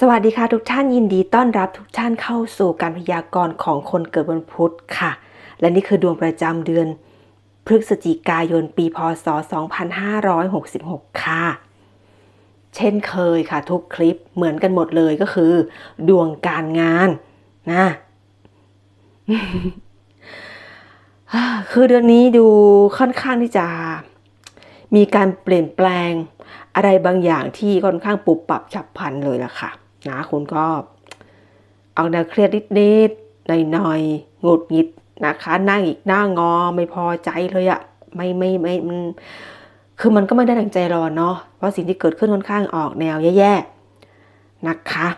สวัสดีค่ะทุกท่านยินดีต้อนรับทุกท่านเข้าสู่การพยากรณ์ของคนเกิดวันพุธค่ะ และนี่คือดวงประจำเดือน พฤศจิกายนปีพศ 2566 ค่ะ เช่นเคยค่ะ ทุกคลิปเหมือนกันหมดเลยก็คือ ดวงการงานนะคือเดือนนี้ดูค่อนข้างที่จะมีการเปลี่ยนแปลงอะไรบางอย่างที่ค่อนข้างปรับปรับฉับพลันเลยล่ะค่ะ นะคุณก็เอาแนวเครียดนิดๆหน่อยๆหงุดหงิดนะคะนั่งอีกหน้างอไม่พอใจเลยอะไม่ไม่ไม่มันคือมันก็ไม่ได้ดังใจราเนาะเพราะสิ่งที่เกิดขึ้นค่อนข้างออกแนวแย่ๆนะคะ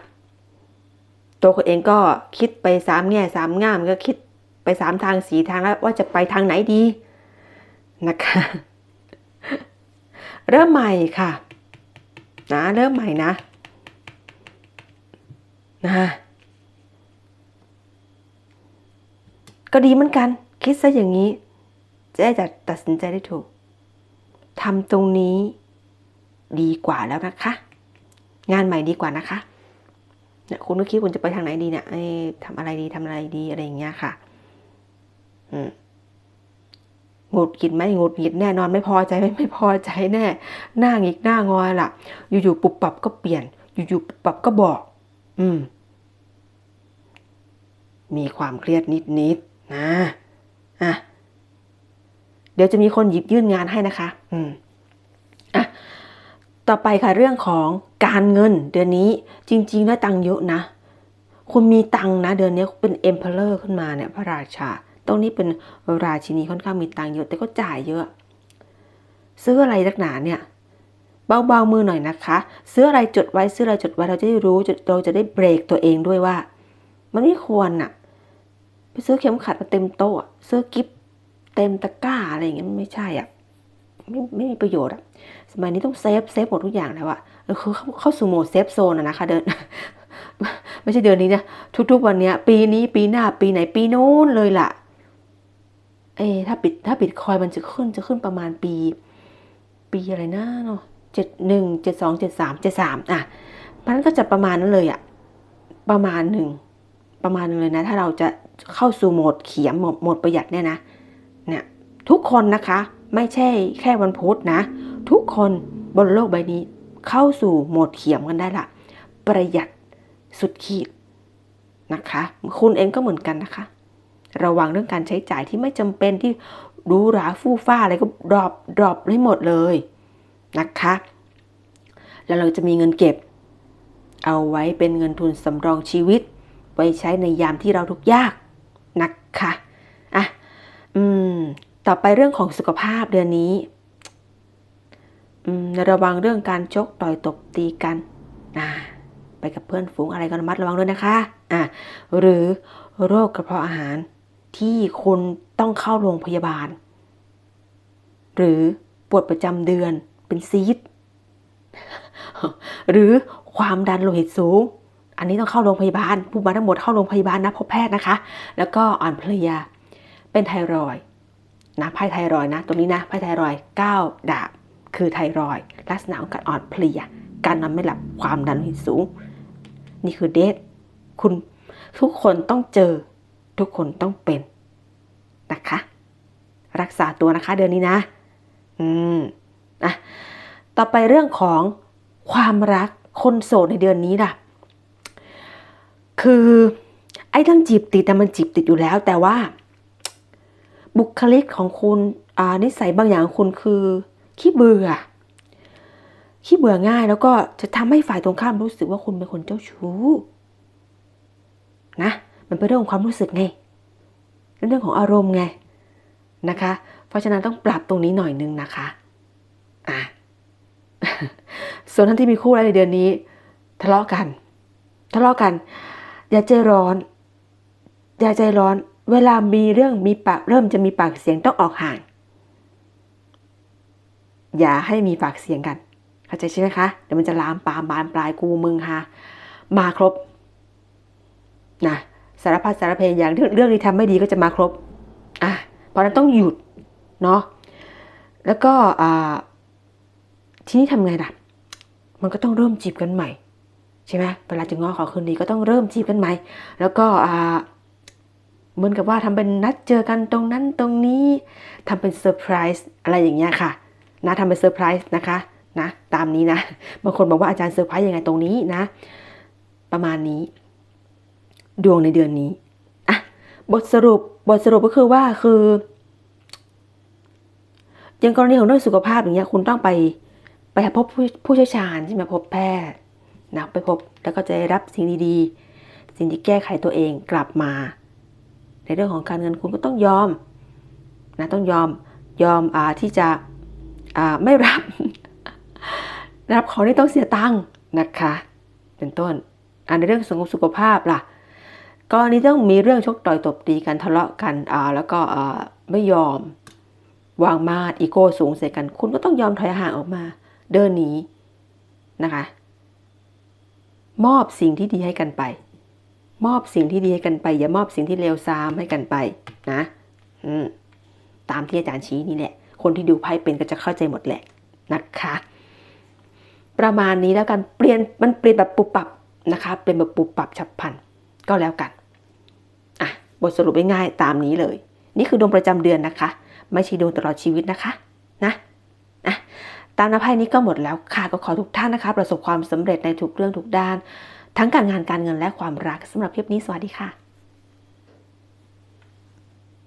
ตัวคนเองก็คิดไปสามแง่สามง่ามก็คิดไปสามทางสีทางแล้วว่าจะไปทางไหนดีนะคะ เริ่มใหม่ค่ะนะเริ่มใหม่นะ นะก็ดีเหมือนกัน คิดซะอย่างนี้ จะได้จะตัดสินใจได้ถูกทำตรงนี้ดีกว่าแล้วนะคะ งานใหม่ดีกว่านะคะเนี่ยคุณก็คิดคุณจะไปทางไหนดีเนี่ยทำอะไรดีทำอะไรดีอะไรอย่างเงี้ยค่ะอืมหงุดหงิดไหมหงุดหงิดแน่นอนไม่พอใจไหมไม่พอใจแน่ หน้าหงิกหน้างอยล่ะ อยู่ๆปุบปับก็เปลี่ยน อยู่ๆปุบปับก็บอก อืม มีความเครียดนิดๆนะอะเดี๋ยวจะมีคนหยิบยื่นงานให้นะคะ อืมอะต่อไปค่ะเรื่องของการเงิน เดือนนี้จริง ๆ ได้ตังค์เยอะนะ คุณมีตังค์นะ เดือนนี้เป็นเอ็มเพลเลอร์ขึ้นมาเนี่ย พระราชาตรงนี้เป็นราชินีค่อนข้างมีตังค์เยอะ แต่ก็จ่ายเยอะ ซื้ออะไรนักหนาเนี่ย เบาๆมือหน่อยนะคะ ซื้ออะไรจดไว้ซื้ออะไรจดไว้เราจะได้รู้เราจะได้เบรกตัวเองด้วยว่า มันไม่ควรอะไปซื้อเข็มขัดมาเต็มโต๊ะซื้อกิฟเต็มตะกร้าอะไรอย่างเงี้ยมันไม่ใช่อะไม่ไม่มีประโยชน์อะสมัยนี้ต้องเซฟเซฟหมดทุกอย่างแล้วอะคือเข้าเข้าสู่โหมดเซฟโซนอะนะคะ เดิน ไม่ใช่เดือนนี้นะทุกๆวันเนี้ย ปีนี้ปีหน้าปีไหนปีโน้นเลยล่ะ เอถ้าปิดถ้าบิตคอยมันจะขึ้นจะขึ้นประมาณปี ปีอะไรนะเนาะ เจ็ดหนึ่งเจ็ดสองเจ็ดสามเจ็ดสามอะมันก็จะประมาณนั้นเลยอะประมาณหนึ่งประมาณหนึงเลยนะ ถ้าเราจะเข้าสู่โหมดเขียมโหมดโหมดประหยัดเนี่ยนะเนี่ยทุกคนนะคะไม่ใช่แค่วันพุธนะ ทุกคนบนโลกใบนี้เข้าสู่โหมดเขียมกันได้ละประหยัดสุดขีดนะคะ คุณเองก็เหมือนกันนะคะ ระวังเรื่องการใช้จ่ายที่ไม่จำเป็นที่หรูหราฟู่ฟ้าอะไรก็ดรอปดรอปให้หมดเลย นะคะ แล้วเราจะมีเงินเก็บ เอาไว้เป็นเงินทุนสำรองชีวิต ไว้ใช้ในยามที่เราทุกยากนะคะอะอืมต่อไปเรื่องของสุขภาพเดือนนี้อืมระวังเรื่องการชกต่อยตบตีกันอ่าไปกับเพื่อนฝูงอะไรก็ระมัดระวังด้วยนะคะอะหรือโรคกระเพาะอาหารที่คุณต้องเข้าโรงพยาบาล หรือปวดประจำเดือน เป็นซีดหรือความดันโลหิตสูง อันนี้ต้องเข้าโรงพยาบาลผู้มาทั้งหมดเข้าโรงพยาบาลนะพบแพทย์นะคะ แล้วก็อ่อนเพลีย เป็นไทรอยนะไพ่ไทรอยนะ ตรงนี้นะไพ่ไทรอย9ดาบคือไทรอยลักษณะของการอ่อนเพลีย การนอนไม่หลับความดันโลหิตสูง นี่คือเดทคุณทุกคนต้องเจอทุกคนต้องเป็นนะคะ รักษาตัวนะคะเดือนนี้นะ อืมอะ ต่อไปเรื่องของความรักคนโสดในเดือนนี้ล่ะ คือไอ้เรื่องจีบติดแต่มันจีบติดอยู่แล้ว แต่ว่า บุคลิกของคุณอ่านิสัยบางอย่างของคุณคือขี้เบื่อขี้เบื่อง่ายแล้วก็จะทำให้ฝ่ายตรงข้ามรู้สึกว่าคุณเป็นคนเจ้าชู้นะมันเป็นเรื่องของความรู้สึกไงเป็นเรื่องของอารมณ์ไงนะคะ เพราะฉะนั้นต้องปรับตรงนี้หน่อยนึงนะคะ อะ ส่วนท่านที่มีคู่แล้วในเดือนนี้ ทะเลาะกัน ทะเลาะกัน อย่าใจร้อน อย่าใจร้อน เวลามีเรื่องมีปากเริ่มจะมีปากเสียงต้องออกห่าง อย่าให้มีปากเสียงกัน เข้าใจใช่ไหมคะ เดี๋ยวมันจะลามปามบานปลายกูมึงฮะมาครบนะสารพัดสารเพอย่างเรื่องเรื่องนี้ทำไม่ดีก็จะมาครบอะเพราะนั้นต้องหยุดเนาะแล้วก็อ่าทีนี้ทำไงล่ะ มันก็ต้องเริ่มจีบกันใหม่ใช่ไหมเวลาจะง้อขอคืนดีก็ต้องเริ่มจีบกันใหม่ แล้วก็อ่าเหมือนกับว่าทำเป็นนัดเจอกันตรงนั้นตรงนี้ทำเป็นเซอร์ไพรส์อะไรอย่างเงี้ยค่ะนะทำเป็นเซอร์ไพรส์นะคะนะตามนี้นะบางคนบอกว่าอาจารย์เซอร์ไพรส์ยังไงตรงนี้นะ ประมาณนี้ ดวงในเดือนนี้อะบทสรุปบทสรุปก็คือว่าคืออย่างกรณีของเรื่องสุขภาพอย่างเงี้ยคุณต้องไป พบผู้ผู้เชี่ยวชาญใช่ไหมพบแพทย์นะไปพบแล้วก็จะได้รับสิ่งดีๆ สิ่งที่แก้ไขตัวเองกลับมา ในเรื่องของการเงินคุณก็ต้องยอมนะต้องยอมยอมอาที่จะอ่าไม่รับรับของที่ต้องเสียตังค์นะคะ เป็นต้นอันในเรื่องของสุขภาพล่ะกรณีต้องมีเรื่องชกต่อยตบตีกันทะเลาะกันอ่าแล้วก็อ่าไม่ยอมวางมาดอีโก้สูงใส่กัน คุณก็ต้องยอมถอยห่างออกมา เดินหนีนะคะ มอบสิ่งที่ดีให้กันไป มอบสิ่งที่ดีให้กันไป อย่ามอบสิ่งที่เลวทรามให้กันไปนะอืตามที่อาจารย์ชี้นี่แหละ คนที่ดูไพ่เป็นก็จะเข้าใจหมดแหละนะคะประมาณนี้แล้วกันเปลี่ยนมันเปลี่ยนแบบปุบปับนะคะเป็นแบบปุบปับฉับพลันก็แล้วกันอะบทสรุปง่ายๆตามนี้เลย นี่คือดวงประจำเดือนนะคะ ไม่ใช่ดวงตลอดชีวิตนะคะ ตามนภัยนี้ก็หมดแล้วค่ะก็ขอทุกท่านนะคะ ประสบความสำเร็จในทุกเรื่องทุกด้าน ทั้งการงานการเงินและความรักสำหรับเพียบนี้สวัสดีค่ะ